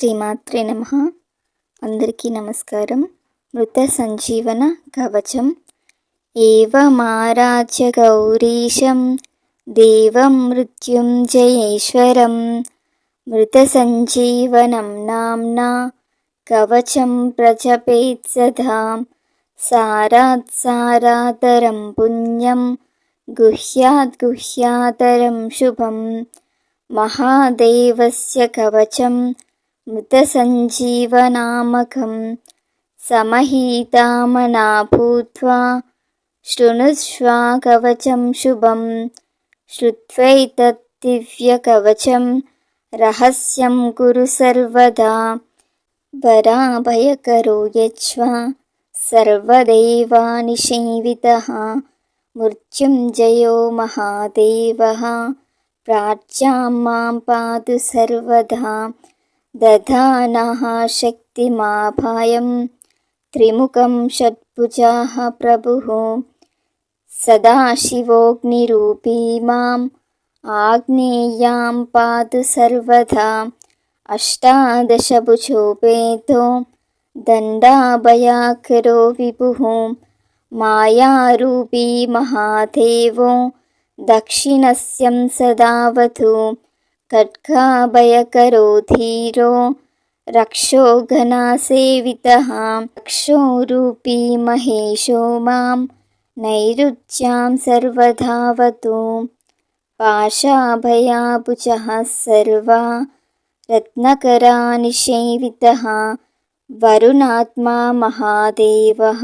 శ్రీమాత్రే నమ. అందరికీ నమస్కారం. మృత సంజీవన కవచం. ఏవమారాధ్య గౌరీశం దేవం మృత్యుం జయేశ్వరం. మృత సంజీవనం నామ్నా కవచం ప్రజపేత్ సదాం. సారాత్ సారాతరం పుణ్యం గుహ్యాత్ గుహ్యాతరం శుభం. మహాదేవస్య కవచం. मृतसञ्जीवनामकं समहीतामना भूत्वा शृणुष्वा कवचं शुभं श्रुत्वैतत् दिव्यकवचं रहस्यं कुरु सर्वदा। वराभयकरो यच्वा सर्वदेवानिसेवितः मृत्युञ्जयो महादेवः। प्राच्यां मां पातु सर्वदा दधानः शक्तिमाभायं त्रिमुखं षट्भुजाः प्रभुः। सदाशिवोऽग्निरूपी माम् आग्नेयां पातु सर्वदा अष्टादशभुजोपेतो दण्डाभयाकरो विभुः। मायारूपी महादेवो दक्षिणस्यं सदावतु खड्गाभयकरो धीरो रक्षो घनासेवितः। रक्षोरूपी महेशो मां नैरुच्यां सर्वधावतु पाशाभयाभुजः सर्वा रत्नकरानिसेवितः वरुणात्मा महादेवः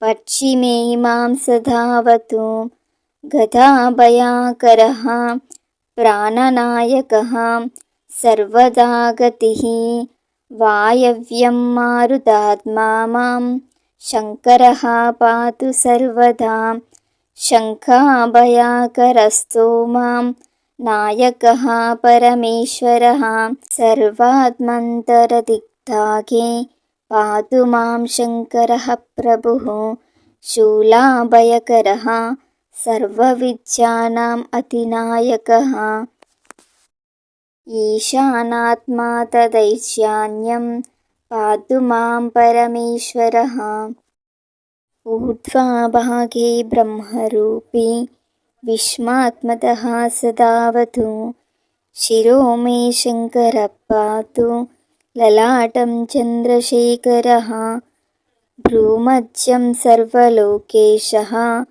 पश्चिमे मां सधावतु गदाभयाकरः प्राणनायकः। सर्वदा गतिः वायव्यं मां। शङ्करः पातु सर्वदा। शङ्खाभयाकरस्तो मां। नायकः परमेश्वरः। सर्वात्मन्तरदिग्धागे पातु मां शङ्करः प्रभुः। शूलाभयकरः सर्वविद्यानाम् अतिनायकः ईशानात्मा तदैशान्यं पातु मां परमेश्वरः। ऊर्ध्वाभागे ब्रह्मरूपी विश्वात्मतः सदावतु। शिरो मे शङ्करः पातु ललाटं चन्द्रशेखरः। भ्रूमध्यं सर्वलोकेशः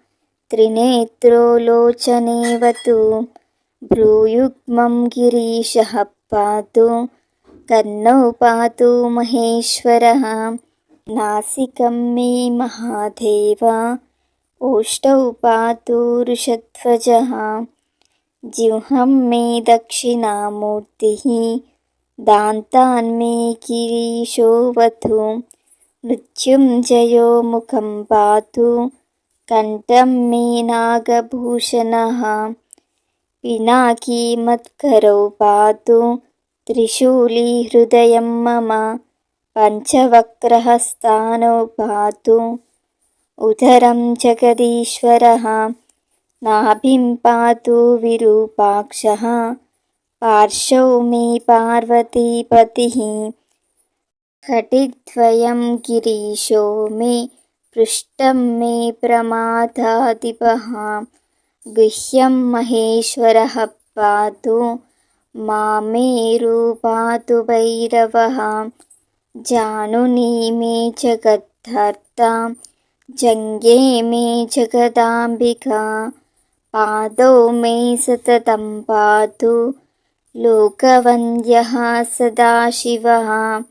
त्रिनेत्रो लोचनेवतु भ्रूयुग्मं गिरीशः पातु। कर्णौ पातु महेश्वरः। नासिकं मे महादेव। ओष्ठौ पातु वृषध्वजः जिह्वं मे दक्षिणामूर्तिः। दान्तान्मे गिरीशोऽवतु मृत्युञ्जयो मुखं पातु कण्ठं मे नागभूषणः पिनाकी मत्करौ पातु त्रिशूलीहृदयं मम। पञ्चवक्रहस्तानौ पातु उदरं जगदीश्वरः। नाभिं पातु विरूपाक्षः। पार्श्वौ मे पार्वतीपतिः। कटिद्वयं गिरीशो मे पृष्ठं मे प्रमादाधिपः गुह्यं महेश्वरः पातु मामेरु पातु भैरवः। जानुनी मे जगद्धर्ता जङ्गे मे जगदाम्बिका। पादौ मे सततं पातु लोकवन्द्यः सदाशिवः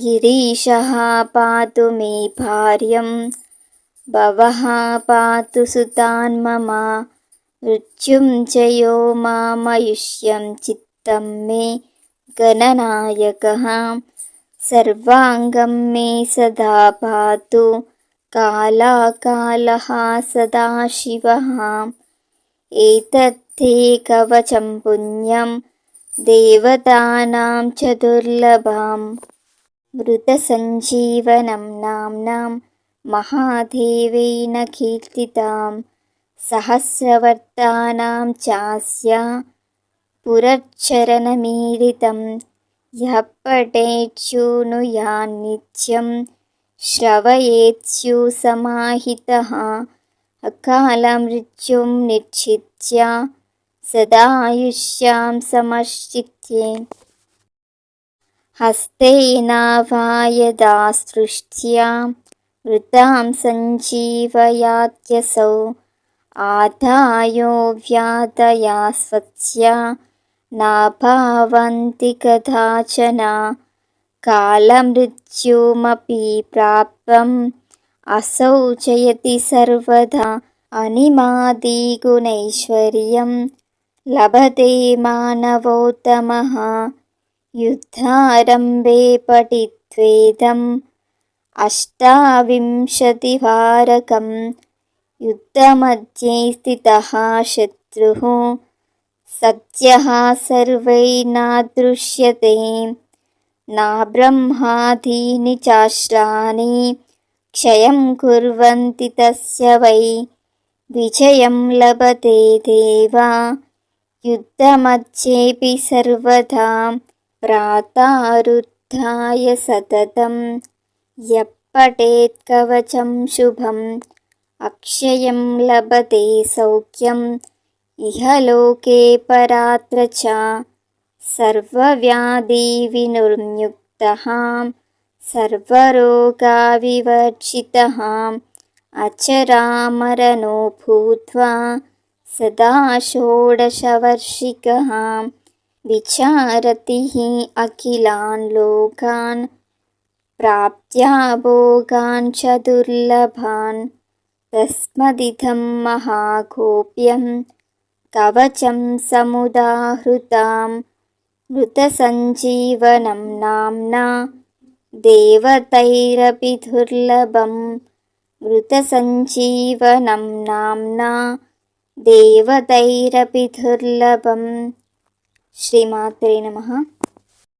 गिरीशः पातु मे भार्यं भवः पातु सुतान् मम मृत्युञ्जयो मामयुष्यं चित्तं मे गणनायकः। सर्वाङ्गं मे सदा पातु कालाकालः सदाशिवः एतत्ते कवचं पुण्यं देवतानां च दुर्लभम् मृतसञ्जीवनं नाम्नां महादेवेन कीर्तितां सहस्रवर्तानां चास्य पुरच्चरणमीलितं। यः पठेच्छृणुयान्नित्यं श्रवयेत्स्युसमाहितः अकालमृत्युं निश्चित्य सदायुष्यां समश्चित्ये हस्तेनावा यदा सृष्ट्या वृतां सञ्जीवयात्यसौ आदायो व्याधया नाभावन्ति कदाचन कालमृत्युमपि प्राप्तम् असौ जयति सर्वदा अनिमादिगुणैश्वर्यं लभते मानवोत्तमः युद्धारम्भे पठित्वेदम् अष्टाविंशतिवारकं युद्धमध्ये स्थितः शत्रुः। सत्यः सर्वैर्नादृश्यते न ब्रह्मादीनि चाश्राणि। क्षयं कुर्वन्ति तस्य वै। विजयं लभते देवा। युद्धमध्येऽपि सर्वदा प्रातारुद्धाय सततं यः पठेत् कवचं शुभम्। अक्षयं लभते सौख्यम्। इह लोके परात्र च सर्वव्याधिविनिर्मुक्तः सर्वरोगाविवर्जितः अचरामरनो भूत्वा सदा षोडशवर्षिकः विचारति हि अखिलान् लोकान् प्राप्त्या भोगान् च दुर्लभान्। तस्मदिदं महागोप्यं कवचं समुदाहृतां मृतसञ्जीवनं नाम्ना देवतैरपि दुर्लभं मृतसञ्जीवनं नाम्ना देवतैरपि दुर्लभं శ్రీమాత్రే నమ.